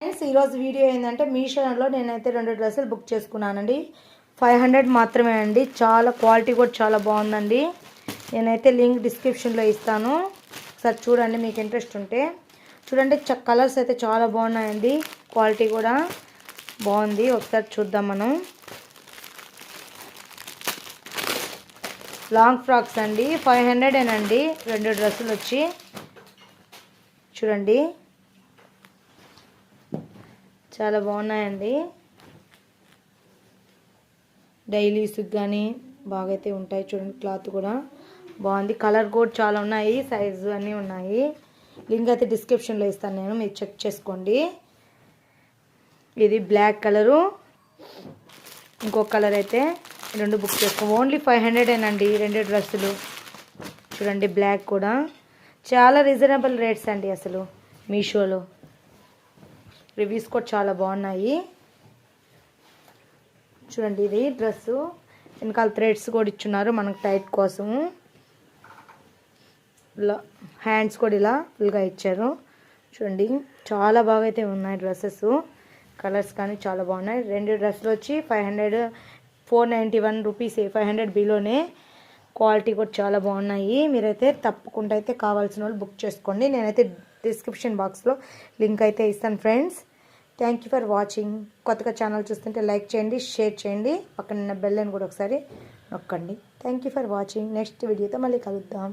Friends ఈరోజు video ఏంటంటే మీషోలో నేనైతే రెండు డ్రెస్సులు బుక్ చేసుకున్నానండి. ఫైవ్ హండ్రెడ్ మాత్రమే అండి. చాలా క్వాలిటీ కూడా చాలా బాగుందండి. నేనైతే లింక్ డిస్క్రిప్షన్లో ఇస్తాను. ఒకసారి చూడండి మీకు ఇంట్రెస్ట్ ఉంటే. చూడండి కలర్స్ అయితే చాలా బాగున్నాయండి. క్వాలిటీ కూడా బాగుంది. ఒకసారి చూద్దాం మనం. లాంగ్ ఫ్రాక్స్ అండి. ఫైవ్ హండ్రెడేనండి రెండు డ్రెస్సులు వచ్చి. చూడండి. చాలా బాగున్నాయండి. డైలీస్కి కానీ బాగైతే ఉంటాయి చూడండి క్లాత్ కూడా. బాగుంది. కలర్ కూడా చాలా ఉన్నాయి. సైజు అన్నీ ఉన్నాయి. లింక్ అయితే డిస్క్రిప్షన్లో ఇస్తాను నేను. మీరు చెక్ చేసుకోండి. ఇది బ్లాక్ కలరు ఇంకొక కలర్ అయితే రెండు బుక్ చేసుకో. ఓన్లీ ఫైవ్ హండ్రెడేనండి రెండు డ్రెస్సులు. చూడండి బ్లాక్ కూడా. చాలా రీజనబుల్ రేట్స్ అండి అసలు మీషోలో. రివ్యూస్ కూడా చాలా బాగున్నాయి. చూడండి ఇది డ్రెస్సు. వెనకాల థ్రెడ్స్ కూడా ఇచ్చున్నారు మనకు టైట్ కోసము ఇలా హ్యాండ్స్ కూడా ఇలా ఫుల్గా ఇచ్చారు. చూడండి చాలా బాగా అయితే ఉన్నాయి డ్రెస్సెస్. కలర్స్ కానీ చాలా బాగున్నాయి. రెండు డ్రెస్సులు వచ్చి five hundred four ninety one rupees five hundred బిలోనే. Quality కూడా చాలా బాగున్నాయి. మీరైతే తప్పకుండా అయితే కావాల్సిన వాళ్ళు బుక్ చేసుకోండి. నేనైతే డిస్క్రిప్షన్ బాక్స్లో లింక్ అయితే ఇస్తాను friends thank you for watching కొత్తగా ఛానల్ చూస్తుంటే లైక్ చేయండి షేర్ చేయండి. పక్కన బెల్ అని కూడా ఒకసారి నొక్కండి. Thank you for watching next వీడియోతో మళ్ళీ కలుద్దాం.